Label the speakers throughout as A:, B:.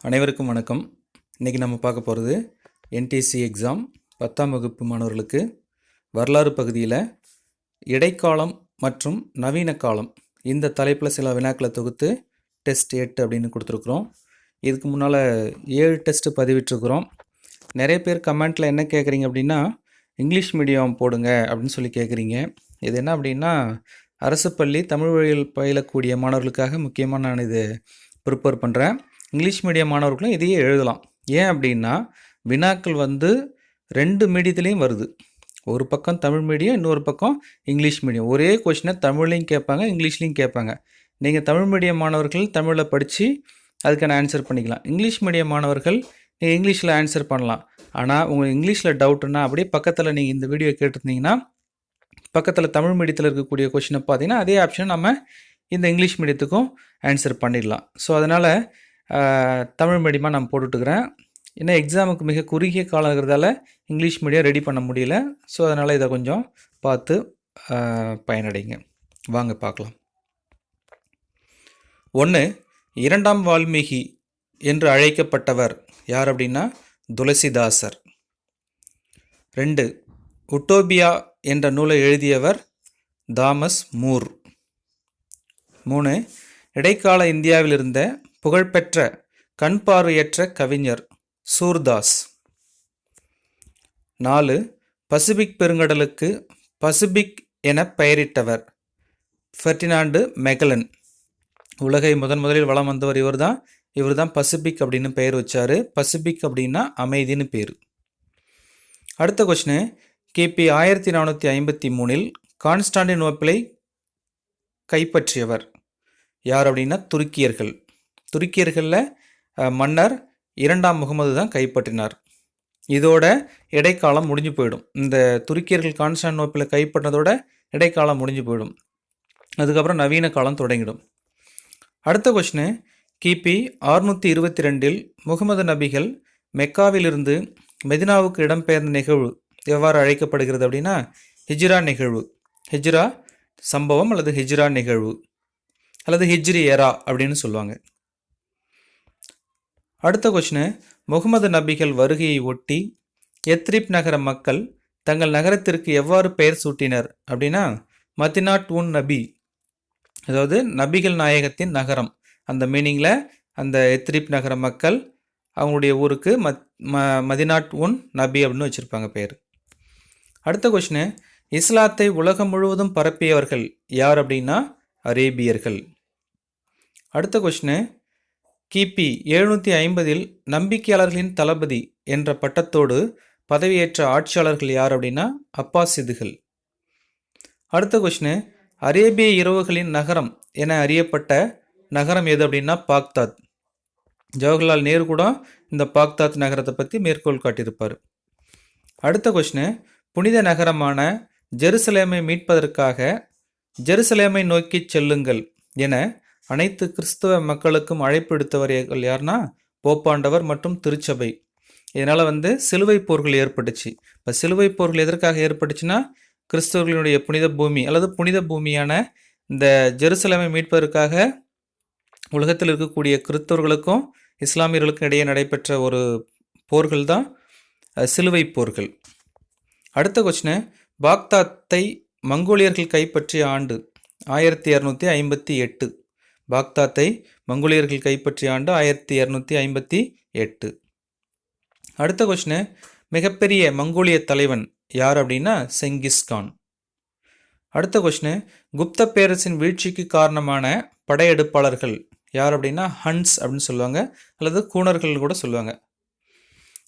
A: அனைவருக்கும் வணக்கம். இன்றைக்கி நம்ம பார்க்க போகிறது என்டிசி எக்ஸாம் பத்தாம் வகுப்பு மாணவர்களுக்கு வரலாறு பகுதியில் இடைக்காலம் மற்றும் நவீன காலம் இந்த தலைப்பில் சில வினாக்களை தொகுத்து டெஸ்ட் எட்டு அப்படின்னு கொடுத்துருக்குறோம். இதுக்கு முன்னால் ஏழு டெஸ்ட்டு பதிவிட்டுருக்குறோம். நிறைய பேர் கமெண்ட்டில் என்ன கேட்குறீங்க அப்படின்னா இங்கிலீஷ் மீடியம் போடுங்க அப்படின்னு சொல்லி கேட்குறீங்க இது என்ன அப்படின்னா அரசு பள்ளி தமிழ் வழியில் பயிலக்கூடிய மாணவர்களுக்காக முக்கியமாக நான் இது ப்ரிப்பேர் பண்ணுறேன் இங்கிலீஷ் மீடியம் மாணவர்களும் இதையே எழுதலாம். ஏன் அப்படின்னா வினாக்கள் வந்து ரெண்டு மீடியத்துலேயும் வருது. ஒரு பக்கம் தமிழ் மீடியம் இன்னொரு பக்கம் இங்கிலீஷ் மீடியம் ஒரே கொஷினை தமிழ்லையும் கேட்பாங்க இங்கிலீஷ்லேயும் கேட்பாங்க. நீங்கள் தமிழ் மீடியம் மாணவர்கள் தமிழில் படித்து அதுக்கான ஆன்சர் பண்ணிக்கலாம். இங்கிலீஷ் மீடியம் மாணவர்கள் நீங்கள் இங்கிலீஷில் ஆன்சர் பண்ணலாம். ஆனால் உங்களுக்கு இங்கிலீஷில் டவுட்டுன்னா அப்படியே பக்கத்தில் நீங்கள் இந்த வீடியோ கேட்டிருந்தீங்கன்னா பக்கத்தில் தமிழ் மீடியத்தில் இருக்கக்கூடிய கொஷினை பார்த்தீங்கன்னா அதே ஆப்ஷன் நம்ம இந்த இங்கிலீஷ் மீடியத்துக்கும் ஆன்சர் பண்ணிடலாம். ஸோ அதனால் தமிழ் மீடியமாக நான் போட்டுட்டுக்கிறேன் ஏன்னா எக்ஸாமுக்கு மிக குறுகிய காலம் இருக்கிறதால இங்கிலீஷ் மீடியம் ரெடி பண்ண முடியல. ஸோ அதனால் இதை கொஞ்சம் பார்த்து பயனடைங்க. வாங்க பார்க்கலாம். ஒன்று இரண்டாம் வால்மீகி என்று அழைக்கப்பட்டவர் யார் அப்படின்னா துளசிதாசர். ரெண்டு உட்டோபியா என்ற நூலை எழுதியவர் தாமஸ் மூர். மூணு இடைக்கால இந்தியாவில் இருந்த புகழ்பெற்ற கண் பார்வையற்ற கவிஞர் சூர்தாஸ். நாலு பசிபிக் பெருங்கடலுக்கு பசிபிக் என பெயரிட்டவர் ஃபெர்டினாண்டு மெகலன். உலகை முதன் முதலில் வளம் வந்தவர் இவர் தான் இவர் தான் பசிபிக் அப்படின்னு பெயர் வச்சார். பசிபிக் அப்படின்னா அமைதின்னு பேர். அடுத்த கொஸ்டின் கிபி ஆயிரத்தி நானூற்றி ஐம்பத்தி மூணில் கான்ஸ்டாண்டினோப்பிளை கைப்பற்றியவர் யார் அப்படின்னா துருக்கியர்கள். துருக்கியர்களில் மன்னர் இரண்டாம் முகமது தான் கைப்பற்றினார். இதோட இடைக்காலம் முடிஞ்சு போயிடும். இந்த துருக்கியர்கள் கான்ஸ்டாண்டினோப்பிளை கைப்பற்றினதோட இடைக்காலம் முடிஞ்சு போயிடும். அதுக்கப்புறம் நவீன காலம் தொடங்கிடும். அடுத்த கொஸ்டின் கிபி அறுநூற்றி இருபத்தி ரெண்டில் முகமது நபிகள் மெக்காவிலிருந்து மெதினாவுக்கு இடம்பெயர்ந்த நிகழ்வு எவ்வாறு அழைக்கப்படுகிறது அப்படின்னா ஹிஜ்ரா நிகழ்வு. ஹிஜ்ரா சம்பவம் அல்லது ஹிஜ்ரா நிகழ்வு. அல்லது ஹிஜ்ரி எரா அப்படின்னு சொல்லுவாங்க. அடுத்த கொஷினு முகமது நபிகள் வருகையை ஒட்டி எத்ரிப் நகர மக்கள் தங்கள் நகரத்திற்கு எவ்வாறு பெயர் சூட்டினர் அப்படின்னா மதினாட் உன் நபி அதாவது நபிகள் நாயகத்தின் நகரம். அந்த மீனிங்கில் அந்த எத்ரிப் நகர மக்கள் அவங்களுடைய ஊருக்கு மத் ம மதினாட் உன் நபி அப்படின்னு வச்சுருப்பாங்க பேர். அடுத்த கொஷினு இஸ்லாத்தை உலகம் முழுவதும் பரப்பியவர்கள் யார் அப்படின்னா அரேபியர்கள். அடுத்த கொஷினு கிபி எழுநூற்றி ஐம்பதில் நம்பிக்கையாளர்களின் தளபதி என்ற பட்டத்தோடு பதவியேற்ற ஆட்சியாளர்கள் யார் அப்படின்னா அப்பாசிதுகள் அடுத்த கொஷினு அரேபிய இரவுகளின் நகரம் என அறியப்பட்ட நகரம் எது அப்படின்னா பாக்தாத். ஜவஹர்லால் நேரு கூட இந்த பாக்தாத் நகரத்தை பற்றி மேற்கோள் காட்டியிருப்பார். அடுத்த கொஷினு புனித நகரமான ஜெருசலேமை மீட்பதற்காக ஜெருசலேமை நோக்கி செல்லுங்கள் என அனைத்து கிறிஸ்தவ மக்களுக்கும் அழைப்பு எடுத்தவர்கள் யாருன்னா போப்பாண்டவர் மற்றும் திருச்சபை. இதனால் வந்து சிலுவை போர்கள் ஏற்பட்டுச்சு. இப்போ சிலுவை போர்கள் எதற்காக ஏற்பட்டுச்சுன்னா கிறிஸ்தவர்களுடைய புனித பூமி அல்லது புனித பூமியான இந்த ஜெருசலமை மீட்பதற்காக உலகத்தில் இருக்கக்கூடிய கிறிஸ்தவர்களுக்கும் இஸ்லாமியர்களுக்கும் இடையே நடைபெற்ற ஒரு போர்கள் தான் சிலுவை போர்கள். அடுத்த கொஸ்டின் பாக்தாத்தை மங்கோலியர்கள் கைப்பற்றிய ஆண்டு ஆயிரத்தி இரநூத்தி ஐம்பத்தி எட்டு. பாக்தாத்தை மங்கோலியர்கள் கைப்பற்றிய ஆண்டு ஆயிரத்தி இரநூத்தி ஐம்பத்தி எட்டு. அடுத்த கொஷினு மிகப்பெரிய மங்கோலிய தலைவன் யார் அப்படின்னா செங்கிஸ்கான் அடுத்த கொஷினு குப்த பேரரசின் வீழ்ச்சிக்கு காரணமான படையெடுப்பாளர்கள் யார் அப்படின்னா ஹன்ஸ் அப்படின்னு சொல்லுவாங்க அல்லது கூணர்கள் கூட சொல்லுவாங்க.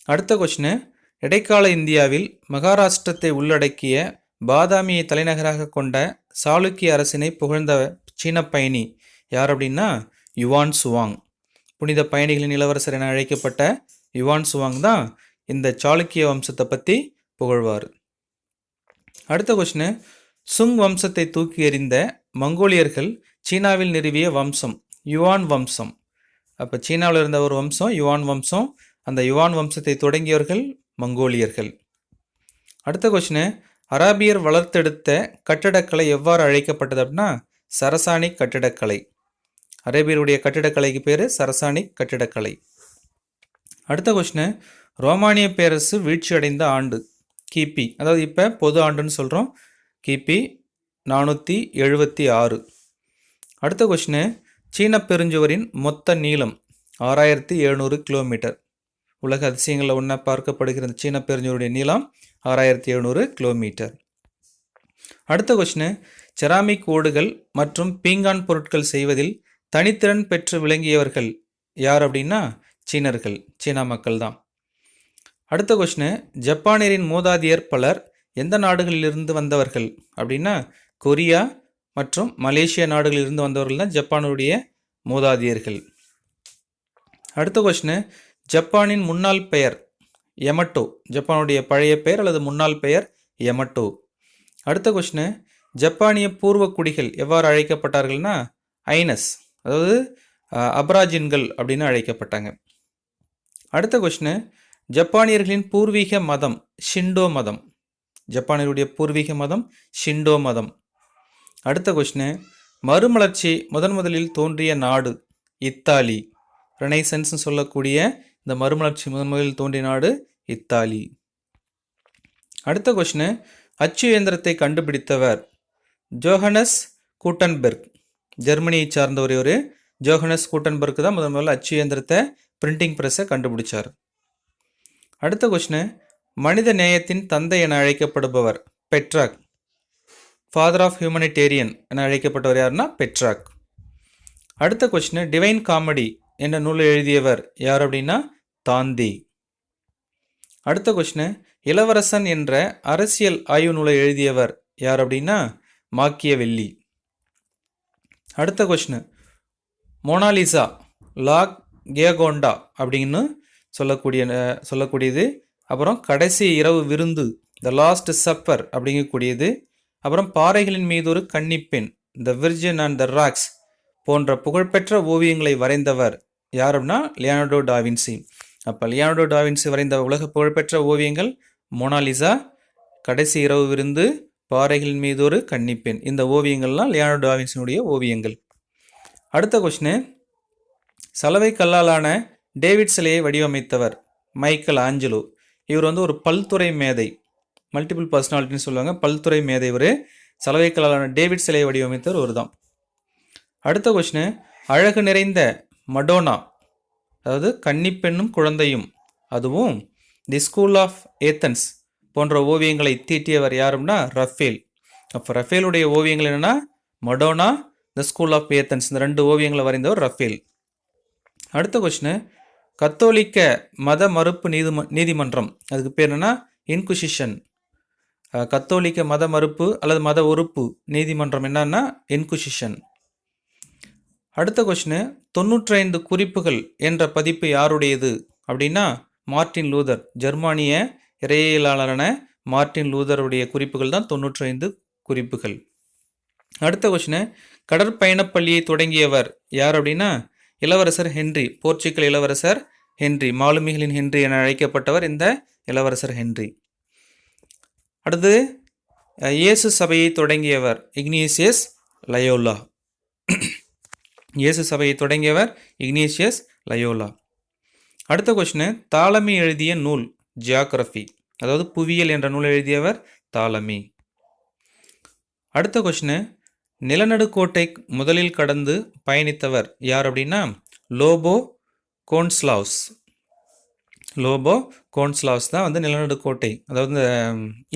A: அடுத்த கொஷினு இடைக்கால இந்தியாவில் மகாராஷ்டிரத்தை உள்ளடக்கிய பாதாமியை தலைநகராக கொண்ட சாளுக்கிய அரசினை புகழ்ந்த சீன பயணி யார் அப்படின்னா யுவான் சுவாங். புனித பயணிகளின் இளவரசர் என அழைக்கப்பட்ட யுவான் சுவாங் தான் இந்த சாளுக்கிய வம்சத்தை பற்றி புகழ்வார். அடுத்த கொஸ்டின் சுங் வம்சத்தை தூக்கி எறிந்த மங்கோலியர்கள் சீனாவில் நிறுவிய வம்சம் யுவான் வம்சம். அப்போ சீனாவில் இருந்த ஒரு வம்சம் யுவான் வம்சம். அந்த யுவான் வம்சத்தை தொடங்கியவர்கள் மங்கோலியர்கள். அடுத்த கொஷினு அராபியர் வளர்த்தெடுத்த கட்டடக்கலை எவ்வாறு அழைக்கப்பட்டது அப்படின்னா சரசானிக் கட்டடக்கலை. அரேபியருடைய கட்டிடக்கலைக்கு பேர் சரசானி கட்டிடக்கலை. அடுத்த கொஸ்டின் ரோமானிய பேரரசு வீழ்ச்சி அடைந்த ஆண்டு கிபி. அதாவது இப்போ பொது ஆண்டுன்னு சொல்கிறோம் கிபி நானூற்றி எழுபத்தி ஆறு. அடுத்த கொஷினு சீன பெருஞ்சுவரின் மொத்த நீளம் ஆறாயிரத்தி எழுநூறு கிலோமீட்டர். உலக அதிசயங்களில் ஒன்றா பார்க்கப்படுகிற சீன பெருஞ்சுவருடைய நீளம் ஆறாயிரத்தி எழுநூறு கிலோமீட்டர். அடுத்த கொஷினு செராமிக் ஓடுகள் மற்றும் பீங்கான் பொருட்கள் செய்வதில் தனித்திறன் பெற்று விளங்கியவர்கள் யார் அப்படின்னா சீனர்கள் சீனா மக்கள் தான் அடுத்த கொஸ்டின் ஜப்பானியரின் மூதாதையர் பலர் எந்த நாடுகளிலிருந்து வந்தவர்கள் அப்படின்னா கொரியா மற்றும் மலேசியா நாடுகளிலிருந்து வந்தவர்கள் தான் ஜப்பானுடைய மூதாதையர்கள். அடுத்த கொஸ்டின் ஜப்பானின் முன்னாள் பெயர் எமட்டோ ஜப்பானுடைய பழைய பெயர் அல்லது முன்னாள் பெயர் எமட்டோ அடுத்த கொஸ்டின் ஜப்பானிய பூர்வ குடிகள் எவ்வாறு அழைக்கப்பட்டார்கள்னா ஐனஸ். அதாவது அஹ், அபராஜின்கள் அப்படின்னு அழைக்கப்பட்டாங்க. அடுத்த கொஸ்டின் ஜப்பானியர்களின் பூர்வீக மதம் ஷிண்டோ மதம். ஜப்பானியருடைய பூர்வீக மதம் ஷிண்டோ மதம். அடுத்த கொஸ்டின் மறுமலர்ச்சி முதன் முதலில் தோன்றிய நாடு இத்தாலி. ரெனைசன்ஸ்னு சொல்லக்கூடிய இந்த மறுமலர்ச்சி முதன் முதலில் தோன்றிய நாடு இத்தாலி. அடுத்த கொஸ்டின் அச்சு இயந்திரத்தை கண்டுபிடித்தவர் ஜோஹனஸ் கூட்டன்பெர்க். ஜெர்மனியை சார்ந்த ஒரே ஒரு ஜோஹனஸ் கூட்டன்பர்க்கு தான் முதன் முதல்ல அச்சு இயந்திரத்தை பிரிண்டிங் ப்ரெஸ்ஸை கண்டுபிடிச்சார். அடுத்த கொஷினு மனித நேயத்தின் தந்தை என அழைக்கப்படுபவர் பெட்ராக். ஃபாதர் ஆஃப் ஹியூமனிடேரியன் என அழைக்கப்பட்டவர் யாருன்னா பெட்ராக். அடுத்த கொஷினு டிவைன் காமெடி என்ற நூலை எழுதியவர் யார் அப்படின்னா தாந்தி. அடுத்த கொஷினு இளவரசன் என்ற அரசியல் ஆய்வு நூலை எழுதியவர் யார் அப்படின்னா மாக்கிய வெள்ளி அடுத்த கொஷினு மோனாலிசா லாக் கேகோண்டா அப்படின்னு சொல்லக்கூடிய சொல்லக்கூடியது. அப்புறம் கடைசி இரவு விருந்து த லாஸ்ட் சப்பர் அப்படிங்கக்கூடியது. அப்புறம் பாறைகளின் மீது ஒரு கன்னிப்பெண் the virgin and the rocks போன்ற புகழ்பெற்ற ஓவியங்களை வரைந்தவர் யார் அப்படின்னா லியானடோ டாவின்சி அப்போ லியானடோ டாவின்சி வரைந்த உலக புகழ்பெற்ற ஓவியங்கள் மோனாலிசா கடைசி இரவு விருந்து பாறைகளின் மீது ஒரு கன்னிப்பெண். இந்த ஓவியங்கள்லாம் லியானோ டாவின்சினுடைய ஓவியங்கள். அடுத்த கொஷினு சலவை கல்லாலான டேவிட் சிலையை வடிவமைத்தவர் மைக்கேல் ஆஞ்சலோ. இவர் வந்து ஒரு பல்துறை மேதை. மல்டிபிள் பர்சனாலிட்டின்னு சொல்லுவாங்க. பல்துறை மேதை இவர். சலவை கல்லாலான டேவிட் சிலையை வடிவமைத்தவர் ஒரு தான் அடுத்த கொஷினு அழகு நிறைந்த மடோனா அதாவது கன்னிப்பெண்ணும் குழந்தையும் அதுவும் தி ஸ்கூல் ஆஃப் ஏத்தன்ஸ். போன்ற ஓவியங்களை தீட்டியவர் யாருன்னா ரஃபேல். அப்போ ரஃபேலுடைய ஓவியங்கள் என்னென்னா Madonna the school of Athens இந்த ரெண்டு ஓவியங்களை வரைந்தவர் ரஃபேல். அடுத்த கொஷினு கத்தோலிக்க மத மறுப்பு நீதிம நீதிமன்றம். அதுக்கு பேர் என்னென்னா இன்குசிஷன். கத்தோலிக்க மத மறுப்பு அல்லது மத ஒறுப்பு நீதிமன்றம் என்னன்னா இன்குசிஷன். அடுத்த கொஸ்டின் தொண்ணூற்றைந்து குறிப்புகள் என்ற பதிப்பு யாருடையது? அப்படின்னா மார்ட்டின் லூதர் ஜெர்மானிய இறையியலாளரான மார்ட்டின் லூதருடைய குறிப்புகள் தான் தொண்ணூற்றைந்து குறிப்புகள். அடுத்த கொஷினு கடற்பயணப் பள்ளியை தொடங்கியவர் யார் அப்படின்னா இளவரசர் ஹென்றி போர்ச்சுகல் இளவரசர் ஹென்றி மாலுமிகளின் ஹென்றி என அழைக்கப்பட்டவர் இந்த இளவரசர் ஹென்றி. அடுத்து இயேசு சபையை தொடங்கியவர் இக்னீசியஸ் லயோலா. இயேசு சபையை தொடங்கியவர் இக்னீசியஸ் லயோலா. அடுத்த கொஷினு தாளமி எழுதிய நூல் ஜியாகிரஃபி அதாவது புவியியல் என்ற நூல் எழுதியவர் தாலமி. அடுத்த கொஷினு நிலநடுக்கோட்டை முதலில் கடந்து பயணித்தவர் யார் அப்படின்னா லோபோ கோன்ஸ்லாவ்ஸ். லோபோ கோன்ஸ்லாவ்ஸ் தான் வந்து நிலநடுக்கோட்டை அதாவது இந்த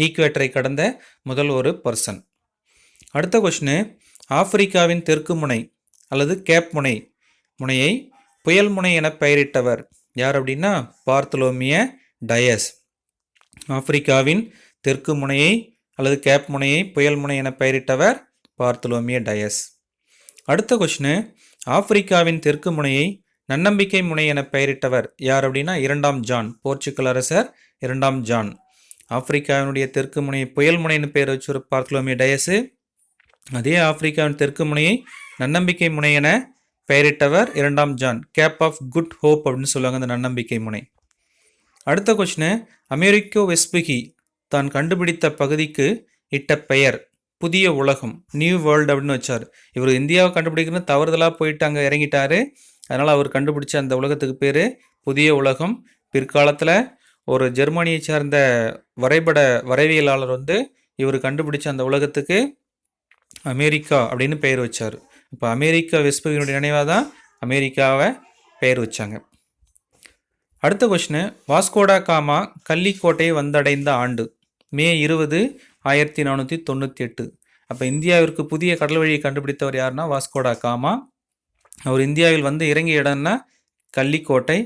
A: ஈக்குவேட்டரை கடந்த முதல் ஒரு பர்சன் அடுத்த கொஷினு ஆப்பிரிக்காவின் தெற்கு முனை அல்லது கேப் முனை முனையை புயல் முனை என பெயரிட்டவர் யார் அப்படின்னா பார்த்தலோமிய டயஸ். ஆப்பிரிக்காவின் தெற்கு முனையை அல்லது கேப் முனையை புயல் முனை என பெயரிட்டவர் பார்த்தலோமிய டயஸ். அடுத்த கொஷினு ஆப்பிரிக்காவின் தெற்கு முனையை நன்னம்பிக்கை முனை என பெயரிட்டவர் யார் அப்படின்னா இரண்டாம் ஜான் போர்ச்சுகல் அரசர் இரண்டாம் ஜான். ஆப்பிரிக்காவினுடைய தெற்கு முனையை புயல் முனைன்னு பெயர் வச்சு பார்த்தலோமிய டயஸு அதே ஆப்பிரிக்காவின் தெற்கு முனையை நன்னம்பிக்கை முனை என பெயரிட்டவர் இரண்டாம் John. Cape of good hope அப்படின்னு சொல்லுவாங்க அந்த நன்னம்பிக்கை முனை. அடுத்த கொஷினு அமெரிக்கோ வெஸ்பிகி தான் கண்டுபிடித்த பகுதிக்கு இட்ட பெயர் புதிய உலகம் நியூ வேர்ல்டு அப்படின்னு வச்சார். இவர் இந்தியாவை கண்டுபிடிக்கணும்னு தவறுதலாக போயிட்டு அங்கே இறங்கிட்டாரு. அதனால் அவர் கண்டுபிடிச்ச அந்த உலகத்துக்கு பேர் புதிய உலகம். பிற்காலத்தில் ஒரு ஜெர்மனியை சார்ந்த வரைபட வரைவியலாளர் வந்து இவர் கண்டுபிடிச்ச அந்த உலகத்துக்கு அமெரிக்கா அப்படின்னு பெயர் வச்சார். இப்போ அமெரிக்கா வெஸ்பிகினுடைய நினைவாக தான் அமெரிக்காவை பெயர் வச்சாங்க. அடுத்த கொஷினு வாஸ்கோடா காமா கள்ளிக்கோட்டையை வந்தடைந்த ஆண்டு மே இருபது ஆயிரத்தி நானூற்றி தொண்ணூற்றி எட்டு. அப்போ இந்தியாவிற்கு புதிய கடல் வழியை கண்டுபிடித்தவர் யாருன்னா வாஸ்கோடா காமா. அவர் இந்தியாவில் வந்து இறங்கிய இடம்னா கள்ளிக்கோட்டை.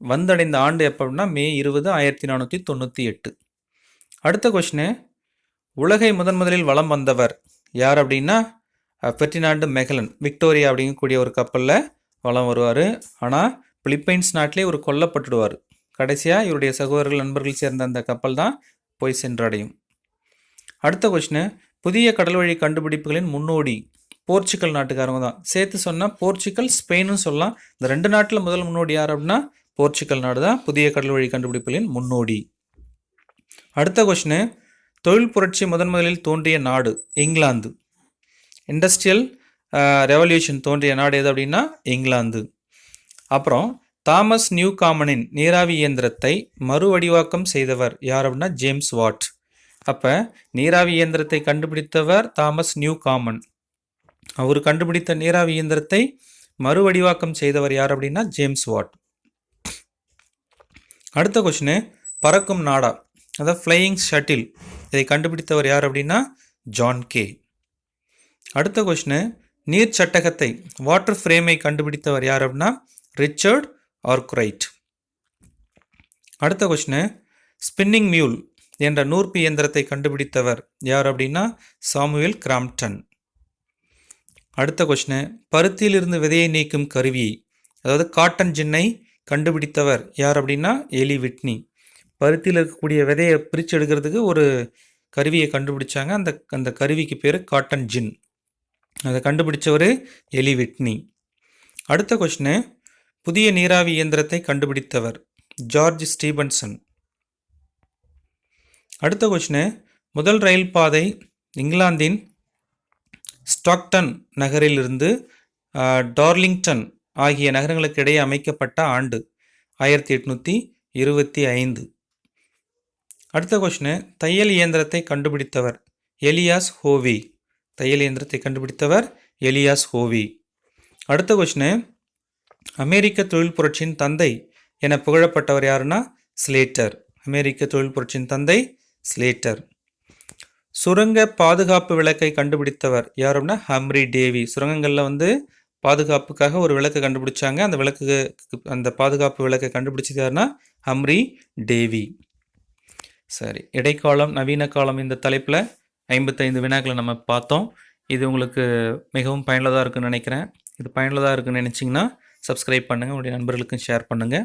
A: வந்தடைந்த ஆண்டு எப்படின்னா மே இருபது ஆயிரத்தி நானூற்றி தொண்ணூற்றி எட்டு. அடுத்த கொஷினு உலகை முதன் முதலில் வலம் வந்தவர் யார் அப்படின்னா பெர்டினாண்டு மெகலன் விக்டோரியா அப்படிங்கக்கூடிய ஒரு கப்பலில் வலம் வருவார். ஆனால் பிலிப்பைன்ஸ் நாட்டிலே ஒரு கொல்லப்பட்டுடுவார். கடைசியாக இவருடைய சகோதரர்கள் நண்பர்கள் சேர்ந்த அந்த கப்பல் தான் போய் சென்றடையும். அடுத்த கொஷினு புதிய கடல் வழி கண்டுபிடிப்புகளின் முன்னோடி போர்ச்சுகல் நாட்டுக்காரங்க தான். சேர்த்து சொன்னால் போர்ச்சுக்கல் ஸ்பெயின்னு சொல்லலாம். இந்த ரெண்டு நாட்டில் முதல் முன்னோடி யார் அப்படின்னா போர்ச்சுக்கல் நாடு தான். புதிய கடல் வழி கண்டுபிடிப்புகளின் முன்னோடி. அடுத்த கொஷினு தொழில் புரட்சி முதன் முதலில் தோன்றிய நாடு இங்கிலாந்து. இண்டஸ்ட்ரியல் ரெவல்யூஷன் தோன்றிய நாடு எது அப்படின்னா இங்கிலாந்து. அப்புறம் தாமஸ் நியூ காமனின் நீராவி இயந்திரத்தை மறுவடிவாக்கம் செய்தவர் யார் அப்படின்னா ஜேம்ஸ் வாட். அப்போ நீராவி இயந்திரத்தை கண்டுபிடித்தவர் தாமஸ் நியூ காமன் அவர் கண்டுபிடித்த நீராவி இயந்திரத்தை மறுவடிவாக்கம் செய்தவர் யார் அப்படின்னா ஜேம்ஸ் வாட். அடுத்த கொஷினு பறக்கும் நாடா அதாவது ஃப்ளையிங் ஷட்டில் இதை கண்டுபிடித்தவர் யார் அப்படின்னா ஜான் கே. அடுத்த கொஷினு நீர் சட்டகத்தை வாட்டர் ஃப்ரேமை கண்டுபிடித்தவர் யார் அப்படின்னா ரிச்சர்ட் ஆர்க்ரைட் அடுத்த கொஷினு ஸ்பின்னிங் மியூல் என்ற நூற்பு இயந்திரத்தை கண்டுபிடித்தவர் யார் அப்படின்னா சாமுவேல் கிராம்டன் அடுத்த கொஷினு பருத்தியிலிருந்து விதையை நீக்கும் கருவி அதாவது காட்டன் ஜின்னை கண்டுபிடித்தவர் யார் அப்படின்னா எலி விட்னி. பருத்தியில் இருக்கக்கூடிய விதையை பிரித்து எடுக்கிறதுக்கு ஒரு கருவியை கண்டுபிடிச்சாங்க. அந்த அந்த கருவிக்கு பேர் காட்டன் ஜின். அதை கண்டுபிடிச்சவர் எலி விட்னி. அடுத்த கொஷினு புதிய நீராவி இயந்திரத்தை கண்டுபிடித்தவர் ஜார்ஜ் ஸ்டீபன்சன். அடுத்த கொஷினு முதல் ரயில் பாதை இங்கிலாந்தின் ஸ்டாக்டன் நகரிலிருந்து டார்லிங்டன் ஆகிய நகரங்களுக்கு இடையே அமைக்கப்பட்ட ஆண்டு ஆயிரத்தி எட்நூற்றி இருபத்தி ஐந்து. அடுத்த கொஷினு தையல் இயந்திரத்தை கண்டுபிடித்தவர் எலியாஸ் ஹோவி. தையல் இயந்திரத்தை கண்டுபிடித்தவர் எலியாஸ் ஹோவி. அடுத்த கொஷினு அமெரிக்க தொழில் புரட்சியின் தந்தை என புகழப்பட்டவர் யாருன்னா ஸ்லேட்டர். அமெரிக்க தொழில் புரட்சியின் தந்தை ஸ்லேட்டர். சுரங்க பாதுகாப்பு விளக்கை கண்டுபிடித்தவர் யார் அப்படின்னா ஹம்ரி டேவி. சுரங்கங்களில் வந்து பாதுகாப்புக்காக ஒரு விளக்கை கண்டுபிடிச்சாங்க. அந்த விளக்கு அந்த பாதுகாப்பு விளக்கை கண்டுபிடிச்சது யாருன்னா ஹம்ரி டேவி. சரி இடைக்காலம் நவீன காலம் இந்த தலைப்பில் ஐம்பத்தைந்து வினாக்களை நம்ம பார்த்தோம். இது உங்களுக்கு மிகவும் பயனுள்ளதாக இருக்குன்னு நினைக்கிறேன். இது பயனுள்ளதாக இருக்குன்னு நினச்சிங்கன்னா சப்ஸ்கிரைப் பண்ணுங்கள் உங்களுடைய நண்பர்களுக்கும் ஷேர் பண்ணுங்கள்